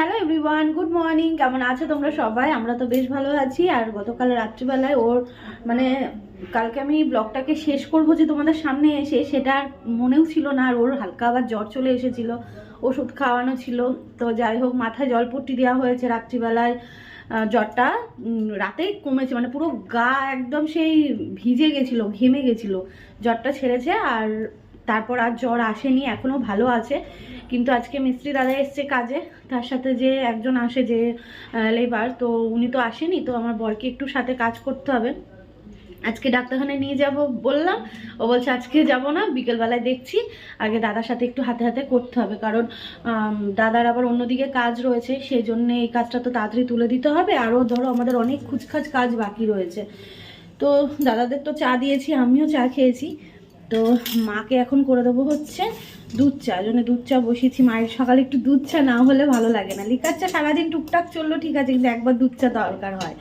Hello everyone good morning কেমন আছো তোমরা সবাই? আমরা তো বেশ ভালো আছি। আর গতকাল রাত্রিবেলায় ওর মানে কালকে আমি ব্লগটাকে শেষ করব যে তোমাদের সামনে এসে, সেটা আর মনেও ছিল না। আর ওর হালকা আবার জ্বর চলে এসেছিল, ওষুধ খাওয়ানো ছিল। তো যাই হোক, মাথায় জলপট্টি দেওয়া হয়েছে রাত্রিবেলায়। জ্বরটা রাতেই কমেছে মানে পুরো গা একদম সেই ভিজে গেছিল, ঘেমে গেছিল। জ্বরটা ছেড়েছে। আর তারপর আর জ্বর আসেনি এখনও ভালো আছে। কিন্তু আজকে মিস্ত্রি দাদা এসছে কাজে, তার সাথে যে একজন আসে যে লেবার তো উনি তো আসেনি, তো আমার বরকে একটু সাথে কাজ করতে হবে। আজকে ডাক্তারখানায় নিয়ে যাব বললাম, ও বলছে আজকে যাব না, বিকেলবেলায় দেখছি, আগে দাদার সাথে একটু হাতে হাতে করতে হবে। কারণ দাদার আবার অন্যদিকে কাজ রয়েছে, সেই জন্যে এই কাজটা তো তাড়াতাড়ি তুলে দিতে হবে। আরও ধরো আমাদের অনেক খুচখাচ কাজ বাকি রয়েছে। তো দাদাদের তো চা দিয়েছি, আমিও চা খেয়েছি। তো মাকে এখন করে দেবো হচ্ছে দুধ চা। জন্য দুধ চা বসিয়েছি। মায়ের সকালে একটু দুধ চা না হলে ভালো লাগে না। লিকার চা সারাদিন টুকটাক চলল, ঠিক আছে, কিন্তু একবার দুধ চা দরকার হয়।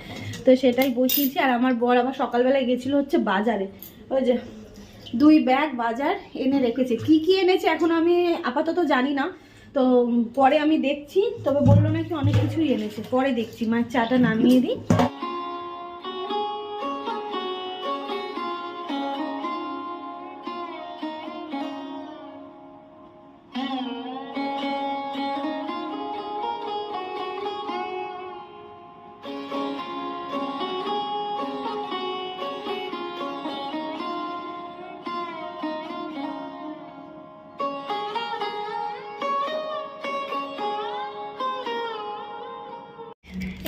তো সেটাই বসিয়েছি। আর আমার বর আবার সকালবেলায় গেছিল হচ্ছে বাজারে। ওই যে দুই ব্যাগ বাজার এনে রেখেছে। কি কি এনেছে এখন আমি আপাতত জানি না। তো পরে আমি দেখছি। তবে বলল নাকি অনেক কিছুই এনেছে। পরে দেখছি। মায়ের চাটা নামিয়ে দিই।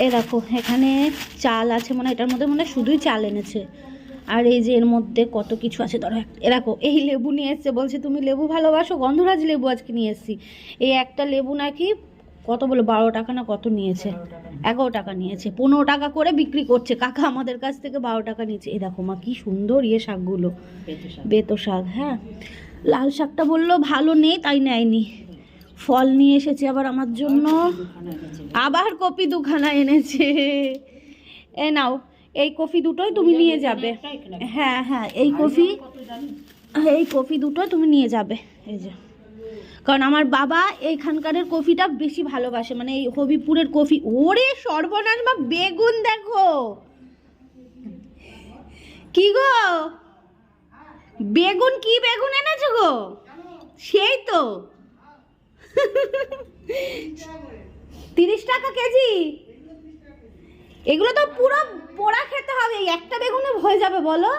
এই দেখো এখানে চাল আছে মানে এটার মধ্যে মানে শুধুই চাল এনেছে। আর এই যে এর মধ্যে কত কিছু আছে ধরো এ দেখো এই লেবু নিয়ে এসছে বলছে তুমি লেবু ভালোবাসো? গন্ধরাজ লেবু আজকে নিয়ে এসছি। এই একটা লেবু নাকি কত বলো বারো টাকা না কত নিয়েছে? এগারো টাকা নিয়েছে পনেরো টাকা করে বিক্রি করছে। কাকা আমাদের কাছ থেকে বারো টাকা নিয়েছে। এই দেখো মা কি সুন্দর ইয়ে শাকগুলো। বেতো শাক হ্যাঁ। লাল শাকটা বলল ভালো নেই তাই নেয়নি। ফল নিয়ে এসেছে আবার আমার জন্য। আবার কপি দুখানা এনেছে। এ নাও, এই কফি দুটোই তুমি নিয়ে যাবে। হ্যাঁ হ্যাঁ এই কফি এই কফি দুটো তুমি নিয়ে যাবে। এই যে। কারণ আমার বাবা এইখানকারের কফিটা বেশি ভালোবাসে মানে এই হবিপুরের কফি ওরে সর্বনাশ বা বেগুন দেখো। কি গো? বেগুন, কি বেগুন এনেছো গো? সেই তো। তিরিশ টাকা কেজি? এগুলো তো পুরো পোড়া খেতে হবে। একটা বেগুনে হয়ে যাবে বলো।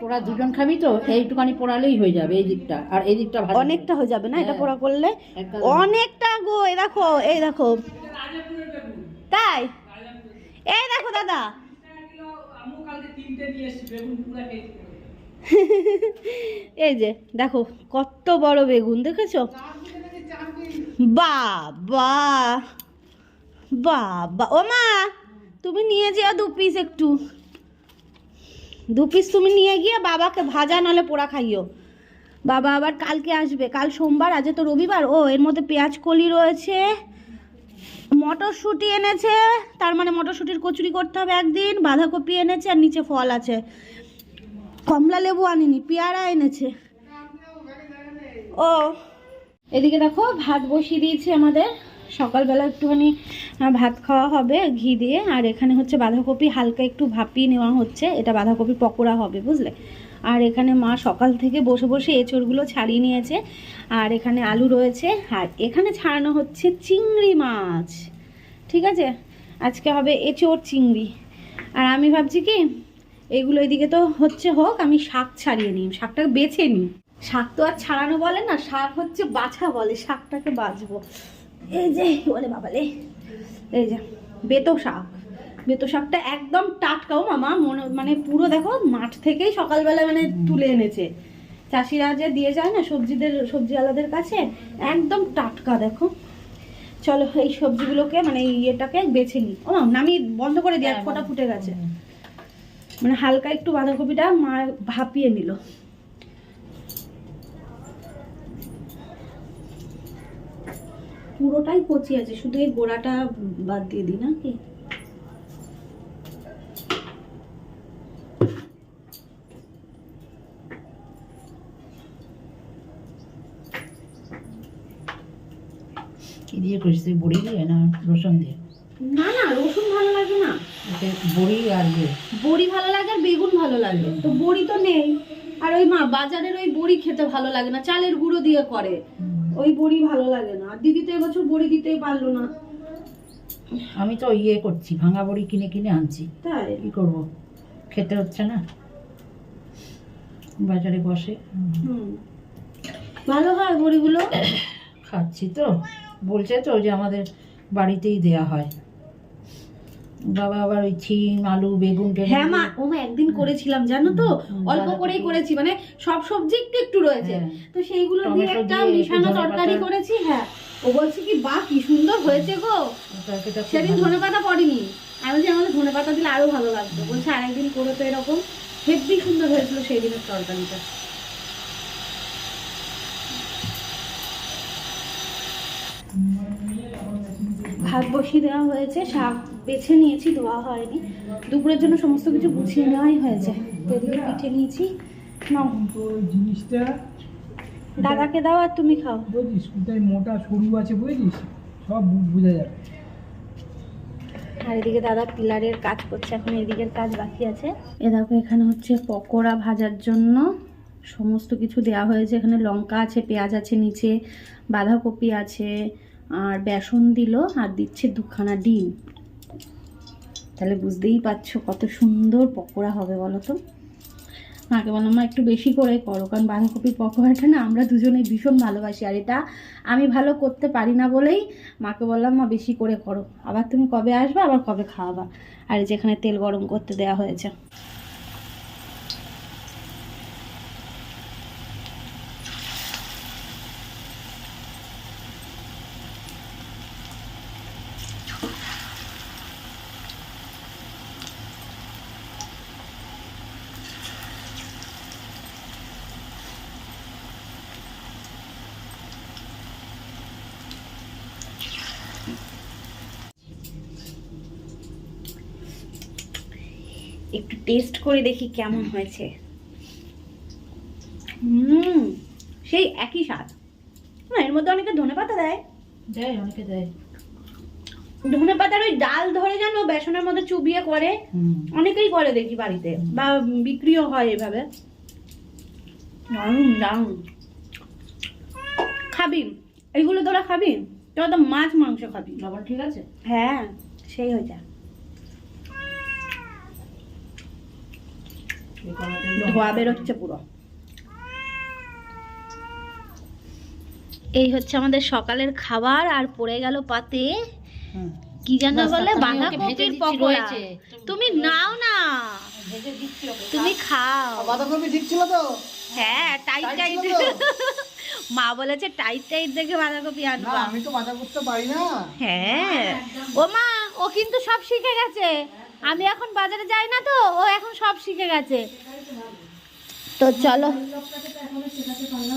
পোড়া দুজন খাবি তো এইটুখানি পোড়ালেই হয়ে যাবে এই দিকটা। আর এই দিকটা অনেকটা হয়ে যাবে না এটা হ্যাঁ। পোড়া করলে? অনেকটা গো এই দেখো এই দেখো। তাই? এই দেখো দাদা। এই যে দেখো কত বড় বেগুন দেখেছ? বাবা বাবা। ও মা, তুমি নিয়ে যেও দু পিস একটু। দু পিস তুমি নিয়ে গিয়ে বাবাকে ভাজা নালে পোড়া খাইও। বাবা আবার কালকে আসবে। কাল সোমবার আজ তো রবিবার। ও, এর মধ্যে পেঁয়াজ কলি রয়েছে, মটরশুঁটি এনেছে, তার মানে মটরশুঁটির কচুরি করতে হবে একদিন, বাঁধাকপি এনেছে, আর নিচে ফল আছে। কমলা লেবু আনিনি, পেয়ারা এনেছে। ও এদিকে দেখো ভাত বসিয়ে দিয়েছি আমাদের। সকালবেলা একটুখানি ভাত খাওয়া হবে ঘি দিয়ে। আর এখানে হচ্ছে বাঁধাকপি হালকা একটু ভাপিয়ে নেওয়া হচ্ছে। এটা বাঁধাকপি পকোড়া হবে, বুঝলে? আর এখানে মা সকাল থেকে বসে বসে এঁচড়গুলো ছাড়িয়ে নিয়েছে। আর এখানে আলু রয়েছে। আর এখানে ছাড়ানো হচ্ছে চিংড়ি মাছ। ঠিক আছে? আজকে হবে এঁচড় চিংড়ি। আর আমি ভাবছি কি, এগুলো এদিকে তো হচ্ছে হোক, আমি শাক ছাড়িয়ে নিই। শাকটা বেছে নিই। শাক তো আর ছাড়ানো বলে না শাক হচ্ছে বাছা বলে শাকটাকে বাছবো। এই যে বলে বাবালে এই যে বেতো শাক। বেতো শাকটা একদম টাটকাও মামা মনে মানে পুরো দেখো মাঠ থেকেই সকালবেলা মানে তুলে এনেছে। চাষিরা যে দিয়ে যায় না সবজিদের সবজিওয়ালাদের কাছে একদম টাটকা দেখো। চলো এই সবজিগুলোকে মানে ইয়েটাকে বেছে নিই। ও মাম, আমি বন্ধ করে দিই এক ফোঁটা ফুটে গেছে। মানে হালকা একটু বাঁধাকপিটা মা ভাপিয়ে নিল। পুরোটাই কচি আছে শুধু এই গোড়াটা বাদ দিয়ে দিই নাকি? কি দিয়ে দিয়ে করিস তুই বড়ি দিয়ে না রসুন দিয়ে? না না রসুন ভালো লাগে না। বড়ি আর ইয়ে। বড়ি ভালো লাগে আর বেগুন ভালো লাগে। তো বড়ি তো নেই। আর ওই মা বাজারের ওই বড়ি খেতে ভালো লাগে না চালের গুঁড়ো দিয়ে করে। ওই বড়ি ভালো লাগে না। আর দিদি তো এবছর বড়ি দিতেই পারল না। আমি তো ইয়ে করছি ভাঙা বড়ি কিনে কিনে আনছি। তাই? কি করব? খেতে হচ্ছে না। বাজারে বসে। ভালো হয় বড়িগুলো? খাচ্ছি তো। বলছে তো যে আমাদের বাড়িতেই দেয়া হয়। বাবা আবার ওই ছিম আলু বেগুন হ্যাঁ মা ও মা একদিন করেছিলাম জানো তো? অল্প করেই করেছি মানে সব সবজি একটু একটু রয়েছে। হ্যাঁ। তো সেইগুলো দিয়ে একটা মিশানো তরকারি করেছি হ্যাঁ। ও বলছে কি কি সুন্দর হয়েছে গো। সেদিন। ধনে পাতা পড়েনি। আমি বলছি আমাদের ধনে পাতা দিলে আরও ভালো লাগতো। বলছে আরেকদিন করে তো এরকম হেব্বি সুন্দর হয়েছিল সেই দিনের তরকারিটা। ভাত বসিয়ে দেওয়া হয়েছে শাক বেছে নিয়েছি ধোয়া হয়নি। দুপুরের জন্য সমস্ত কিছু গুছিয়ে নেওয়াই হয়েছে। এদিকে পিঠে নিয়েছি। নাও। জিনিসটা দাদাকে দাও আর তুমি খাও। বুঝিস কোথায় মোটা সরু আছে বুঝেছিস সব বোঝা যাবে। আর এদিকে দাদা পিলারের কাজ করছে এখন এদিকের কাজ বাকি আছে। এ দেখো এখানে হচ্ছে পকোড়া ভাজার জন্য সমস্ত কিছু দেওয়া হয়েছে। এখানে লঙ্কা আছে পেঁয়াজ আছে নিচে বাঁধাকপি আছে আর বেসন দিল আর দিচ্ছে দুখানা ডিম। তাহলে বুঝতেই পারছ কত সুন্দর পকোড়া হবে বলো তো মাকে বললাম, মা, একটু বেশি করে করো, কারণ বাঁধাকপির পকোড়াটা না আমরা দুজনেই ভীষণ ভালোবাসি, আর এটা আমি ভালো করতে পারি না বলেই মাকে বললাম, মা, বেশি করে করো। আবার তুমি কবে আসবে, আবার কবে খাওয়াবা? আর যেখানে তেল গরম করতে দেওয়া হয়েছে। টেস্ট করে দেখি কেমন হয়েছে। হুম সেই একই স্বাদ। না, এর মধ্যে অনেকে ধনে পাতা দেয়। দেয় অনেকে দেয়। ধনে পাতার ওই ডাল ধরে জানো বেসনের মধ্যে চুবিয়ে করে অনেকেই করে দেখি বাড়িতে বা বিক্রিও হয় এভাবে। দারুণ দারুণ। খাবি এইগুলো তোরা খাবি? তোরা তো মাছ মাংস খাবি। লবণ ঠিক আছে? হ্যাঁ সেই হয়ে যা এই কড়াতেই ধোয়া বেরোচ্ছে পুরো। এই হচ্ছে আমাদের সকালের খাবার আর পড়ে গেল পাতে। কি বাস, বলে বাঁধাকপির পকোড়া। তুমি নাও না। তুমি খাও। বাঁধাকপি ঠিক ছিল তো? হ্যাঁ টাইট টাইট মা বলেছে টাইট টাইট দেখে বাঁধাকপি আনবা। আমি তো বাধা করতে পারি না। হ্যাঁ। ও মা ও কিন্তু সব শিখে গেছে। আমি এখন বাজারে যাই না তো ও এখন সব শিখে গেছে। তো চলো।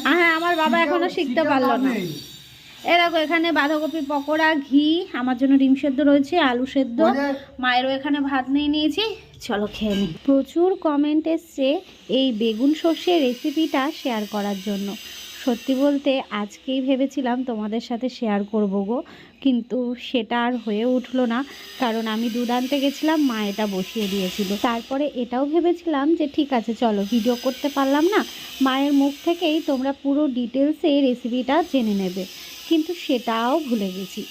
হ্যাঁ আমার বাবা এখনও শিখতে পারল না। এরকম এখানে বাঁধাকপি পকোড়া ঘি আমার জন্য ডিম সেদ্ধ রয়েছে আলু সেদ্ধ। মায়েরও এখানে ভাত নিয়ে নিয়েছি। চলো খেয়ে নিই প্রচুর কমেন্ট এসছে এই বেগুন সর্ষে রেসিপিটা শেয়ার করার জন্য। সত্যি বলতে আজকেই ভেবেছিলাম তোমাদের সাথে শেয়ার করব গো। কিন্তু সেটা আর হয়ে উঠল না। কারণ আমি দুধ আনতে গেছিলাম, মা এটা বসিয়ে দিয়েছিল। তারপরে এটাও ভেবেছিলাম যে ঠিক আছে, চলো ভিডিও করতে পারলাম না। মায়ের মুখ থেকেই তোমরা পুরো ডিটেলসে রেসিপিটা জেনে নেবে। কিন্তু সেটাও ভুলে গেছি।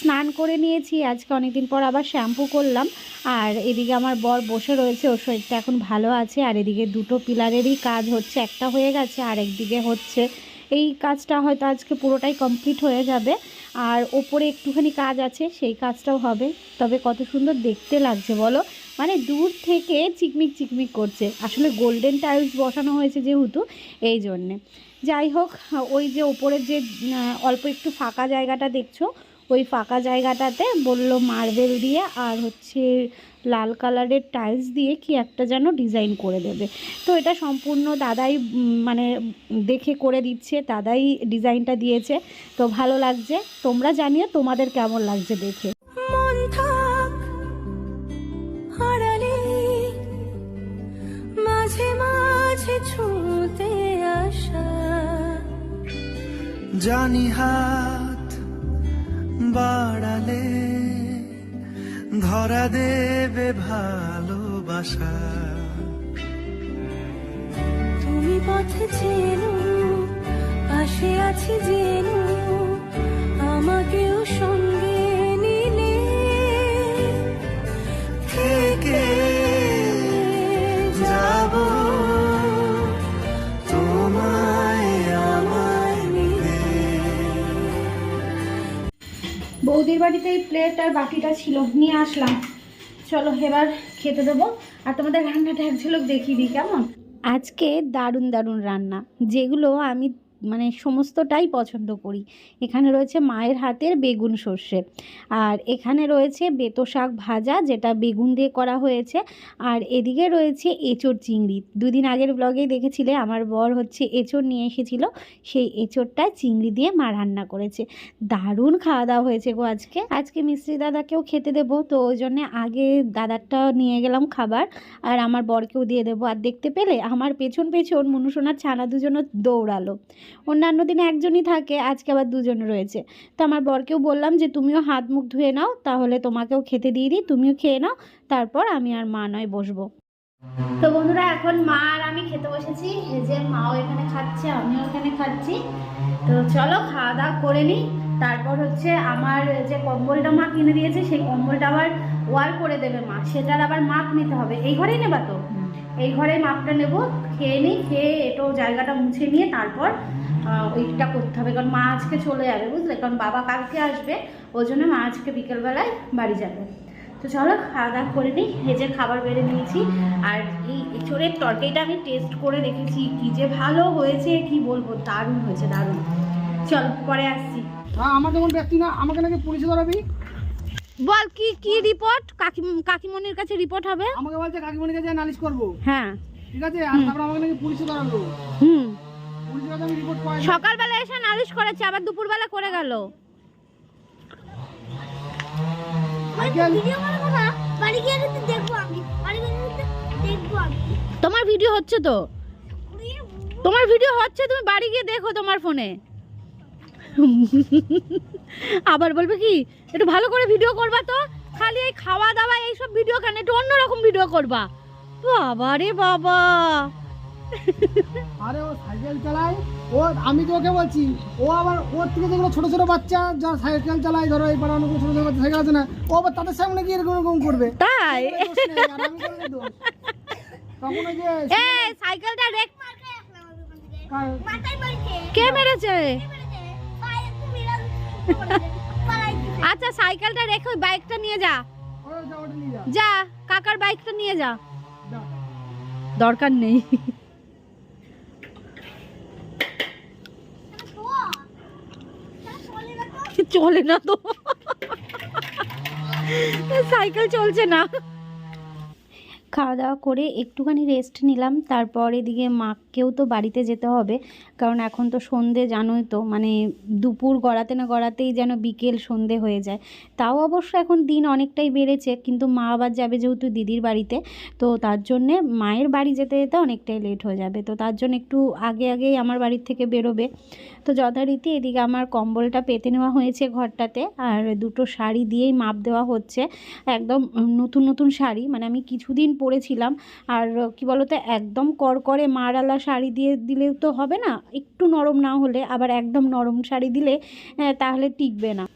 স্নান করে নিয়েছি, আজকে অনেকদিন পর আবার শ্যাম্পু করলাম। আর এদিকে আমার বর বসে রয়েছে, ওর শরীরটা এখন ভালো আছে। আর এদিকে দুটো পিলারেরই কাজ হচ্ছে, একটা হয়ে গেছে আর একদিকে হচ্ছে। এই কাজটা হয়তো আজকে পুরোটাই কমপ্লিট হয়ে যাবে। আর ওপরে একটুখানি কাজ আছে, সেই কাজটাও হবে। তবে কত সুন্দর দেখতে লাগছে, বলো? মানে দূর থেকে চিকমিক চিকমিক করছে। আসলে গোল্ডেন টাইলস বসানো হয়েছে যেহেতু, এই জন্যে। যাই হোক, ওই যে ওপরের যে অল্প একটু ফাঁকা জায়গাটা দেখছ, ওই ফাঁকা জায়গাটাতে বলল মার্বেল দিয়ে, আর হচ্ছে লাল কালারের টাইলস দিয়ে কি একটা যেন ডিজাইন করে দেবে। তো এটা সম্পূর্ণ দাদাই মানে দেখে করে দিচ্ছে, দাদাই ডিজাইনটা দিয়েছে। তো ভালো লাগছে। তোমরা জানিও তোমাদের কেমন লাগছে দেখে। মাঝে মাঝে আসা। জানি হাত বাড়ালে ধরা দেবে ভালোবাসা। তুমি পথে চেনো পাশে আছি জেনো বৌদির বাড়িতে এই প্লেট আর বাকিটা ছিল, নিয়ে আসলাম। চলো এবার খেতে দেবো। আর তোমাদের রান্নাটা এক ঝলক দেখিয়ে দিই, কেমন? আজকে দারুণ দারুণ রান্না, যেগুলো আমি মানে সমস্তটাই পছন্দ করি। এখানে রয়েছে মায়ের হাতের বেগুন সর্ষে। আর এখানে রয়েছে বেতো শাক ভাজা, যেটা বেগুন দিয়ে করা হয়েছে। আর এদিকে রয়েছে এঁচোড় চিংড়ি। দুদিন আগের ব্লগেই দেখেছিলে, আমার বর হচ্ছে এঁচোড় নিয়ে এসেছিল। সেই এঁচোড়টা চিংড়ি দিয়ে মা রান্না করেছে। দারুণ খাওয়া দাওয়া হয়েছে গো আজকে। আজকে মিস্ত্রি দাদাকেও খেতে দেবো, তো ওই জন্যে আগে দাদারটা নিয়ে গেলাম খাবার। আর আমার বরকেও দিয়ে দেবো। আর দেখতে পেলে, আমার পেছন পেছন মনুসোনার ছানা দুজনও দৌড়ালো। অন্যান্য দিনে একজনই থাকে আজকে আবার দুজন রয়েছে। তো আমার বরকেও বললাম যে তুমিও হাত মুখ ধুয়ে নাও তাহলে তোমাকেও খেতে দিয়ে দিই তুমিও খেয়ে নাও তারপর আমি আর মা নয় বসবো। তো বন্ধুরা এখন মা আর আমি খেতে বসেছি। যে মাও এখানে খাচ্ছে আমিও এখানে খাচ্ছি। তো চলো খাওয়া দাওয়া করে নিই। তারপর হচ্ছে আমার যে কম্বলটা মা কিনে দিয়েছে সেই কম্বলটা আবার ওয়ার করে দেবে মা। সেটার আবার মাপ নিতে হবে। এই ঘরেই নেবা তো? এই ঘরে মাপটা নেব খেয়ে নিই খেয়ে এটো জায়গাটা মুছে নিয়ে তারপর ওইটা করতে হবে। কারণ মা আজকে চলে যাবে বুঝলে? কারণ বাবা কালকে আসবে ওই জন্য মা আজকে বিকেলবেলায় বাড়ি যাবে। তো চলো খাওয়া দাওয়া করে নিই। ভেজে খাবার বেড়ে নিয়েছি। আর এই এঁচড়ের তরকারিটা আমি টেস্ট করে দেখেছি। কি যে ভালো হয়েছে কি বলব? দারুণ হয়েছে দারুণ। চল পরে আসছি। হ্যাঁ আমার যেমন ব্যক্তি না। আমাকে নাকি পুলিশে ধরাবি? বল কি কি রিপোর্ট কাকি কাকিমণির কাছে রিপোর্ট হবে? আমাকে বলছে কাকিমণির কাছে নালিশ করব। হ্যাঁ। ঠিক আছে? আর তারপর আমাকে নাকি পুলিশে ধরালো। হুম। সকালবেলা এসে নালিশ করেছে আবার দুপুরবেলা করে গেল। বাড়ি গিয়ে কিন্তু দেখব আমি। বাড়ি গিয়ে কিন্তু দেখব আমি। তোমার ভিডিও হচ্ছে তো? তোমার ভিডিও হচ্ছে তুমি বাড়ি গিয়ে দেখো তোমার ফোনে। আবার বলবে কি একটু ভালো করে ভিডিও করবা তো? খালি এই খাওয়া দাওয়া এইসব ভিডিও কেন? একটু অন্যরকম ভিডিও করবা। বাবা রে বাবা। আরে ও সাইকেল চালায়। ও আমি তো ওকে বলছি ও আবার ওর থেকে যেগুলো ছোট ছোট বাচ্চা যারা সাইকেল চালায় ধরো এই পাড়া অনেক ছোট ছোট বাচ্চা সাইকেল আছে না ও আবার তাদের সামনে গিয়ে এরকম এরকম করবে। তাই। তখন ওই যে সাইকেলটা রেক মারছে কে মেরেছে আচ্ছা সাইকেলটা রেখে ওই বাইকটা নিয়ে যা। যা ওটা নিয়ে যা। যা কাকার বাইকটা নিয়ে যা। দরকার নেই। চলে না তো। সাইকেল চলছে না। খাওয়া দাওয়া করে একটুখানি রেস্ট নিলাম। তারপর এদিকে মাকেও তো বাড়িতে যেতে হবে। কারণ এখন তো সন্ধে, জানোই তো মানে দুপুর গড়াতে না গড়াতেই যেন বিকেল সন্ধে হয়ে যায়। তাও অবশ্য এখন দিন অনেকটাই বেড়েছে, কিন্তু মা আবার যাবে যেহেতু দিদির বাড়িতে। তো তার জন্যে মায়ের বাড়ি যেতে যেতে অনেকটাই লেট হয়ে যাবে। তো তার জন্য একটু আগে, আগেই আমার বাড়ির থেকে বেরোবে। তো যথারীতি এদিকে আমার কম্বলটা পেতে নেওয়া হয়েছে ঘরটাতে। আর দুটো শাড়ি দিয়েই মাপ দেওয়া হচ্ছে। একদম নতুন নতুন শাড়ি। মানে আমি কিছুদিন পরেছিলাম। আর কি বলতো, একদম করকরে মারালা শাড়ি দিয়ে দিলে তো হবে না, একটু নরম না হলে, আবার একদম নরম শাড়ি দিলে তাহলে টিকবে না।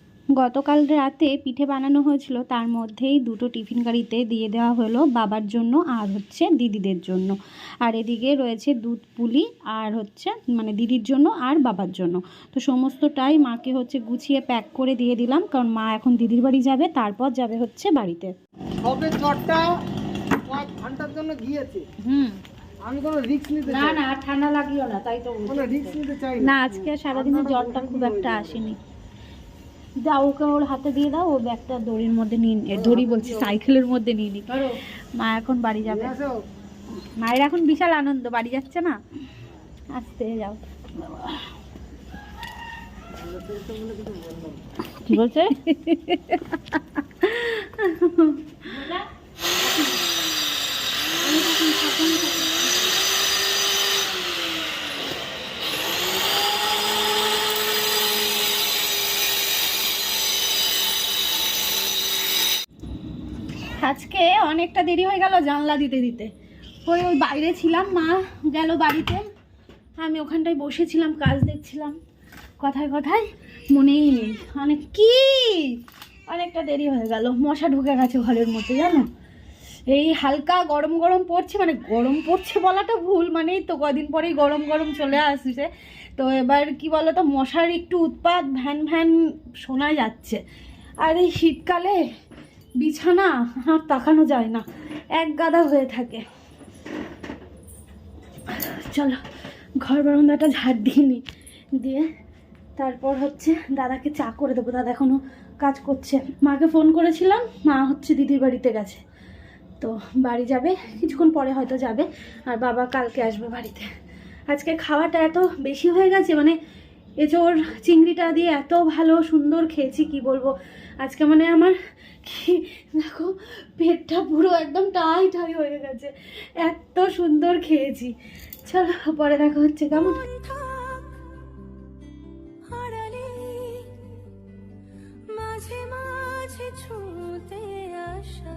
গতকাল রাতে পিঠে বানানো হয়েছিল, তার মধ্যেই দুটো টিফিন গাড়িতে দিয়ে দেওয়া হলো বাবার জন্য আর হচ্ছে দিদিদের জন্য। আর এদিকে রয়েছে দুধ পুলি আর হচ্ছে মানে দিদির জন্য আর বাবার জন্য। তো সমস্তটাই মাকে হচ্ছে গুছিয়ে প্যাক করে দিয়ে দিলাম, কারণ মা এখন দিদির বাড়ি যাবে, তারপর যাবে হচ্ছে বাড়িতে। কয়েক ঘণ্টার জন্য গিয়েছে। হুম। আমি কোনো রিস্ক নিতে না না। ঠান্ডা লাগিও না তাই তো কোনো রিস্ক নিতে চাই না। আজকে সারাদিনে জ্বরটা খুব একটা আসেনি। দাও ওকে ওর হাতে দিয়ে দাও ও ব্যাগটা দড়ির মধ্যে নিয়ে দড়ি বলছি সাইকেলের মধ্যে নিয়ে নি। মা এখন বাড়ি যাবে। মায়ের এখন বিশাল আনন্দ বাড়ি যাচ্ছে না? আসতে যাও। কি বলছে? আজকে অনেকটা দেরি হয়ে গেল জানলা দিতে দিতে। ওই ওই বাইরে ছিলাম, মা গেল বাড়িতে। আমি ওখানটায় বসেছিলাম, কাজ দেখছিলাম। কথায় কথায় মনেই নেই। অনেক কি? অনেকটা দেরি হয়ে গেল। মশা ঢুকে গেছে ঘরের মতো জানো? এই হালকা গরম গরম পড়ছে মানে গরম পড়ছে বলাটা ভুল মানে তো কদিন পরেই গরম গরম চলে আসছে। তো এবার কি বলো তো মশার একটু উৎপাত, ভ্যান ভ্যান শোনা যাচ্ছে। আর এই শীতকালে বিছানা আর তাকানো যায় না, এক গাদা হয়ে থাকে। চলো, ঘর বারান্দাটা ঝাড় দিয়ে নি, দিয়ে তারপর হচ্ছে দাদাকে চা করে দেবো। দাদা এখনও কাজ করছে। মাকে ফোন করেছিলাম, মা হচ্ছে দিদির বাড়িতে গেছে। তো বাড়ি যাবে, কিছুক্ষণ পরে হয়তো যাবে, আর বাবা কালকে আসবে বাড়িতে। আজকে খাওয়াটা এত বেশি হয়ে গেছে মানে এঁচোড় চিংড়িটা দিয়ে এত ভালো সুন্দর খেয়েছি, কি বলব? আজকে মানে আমার কি, দেখো, পেটটা পুরো একদম টাই টাই হয়ে গেছে, এত সুন্দর খেয়েছি। চলো, পরে দেখা হচ্ছে, কেমন? মাঝে মাঝে ছুঁতে আসা।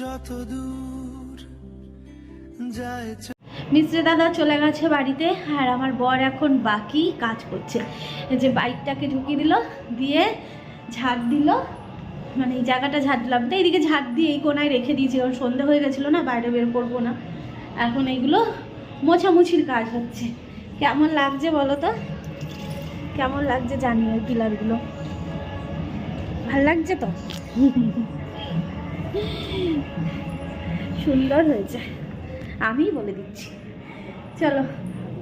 যত দূর যায় মিস্ত্রি দাদা চলে গেছে বাড়িতে, আর আমার বর এখন বাকি কাজ করছে। যে বাইকটাকে ঢুকিয়ে দিল, দিয়ে ঝাড় দিল। মানে এই জায়গাটা ঝাড় দিলাম। তো এইদিকে ঝাড় দিয়ে এই কোনায় রেখে দিয়েছি, কারণ সন্ধে হয়ে গেছিল না, বাইরে বের করব না। এখন এইগুলো মোছামুছির কাজ হচ্ছে। কেমন লাগছে বলো তো? কেমন লাগছে জানি ওই পিলারগুলো। ভালো লাগছে তো? সুন্দর হয়েছে। আমি বলে দিচ্ছি। চলো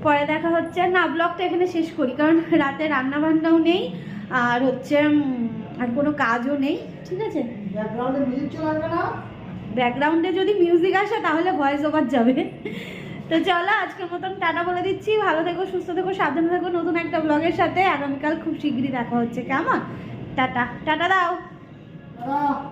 পরে দেখা হচ্ছে। না ব্লগটা এখানে শেষ করি কারণ রাতে রান্না বান্নাও নেই আর হচ্ছে আর কোনো কাজও নেই ঠিক আছে? ব্যাকগ্রাউন্ডে যদি মিউজিক আসে তাহলে ভয়েস ওভার যাবে। তো চলো আজকের মতন টাটা বলে দিচ্ছি। ভালো থেকো সুস্থ থেকো সাবধানে থেকো। নতুন একটা ব্লগের সাথে আগামীকাল খুব শীঘ্রই দেখা হচ্ছে। কেমন? টাটা। টাটা দাও।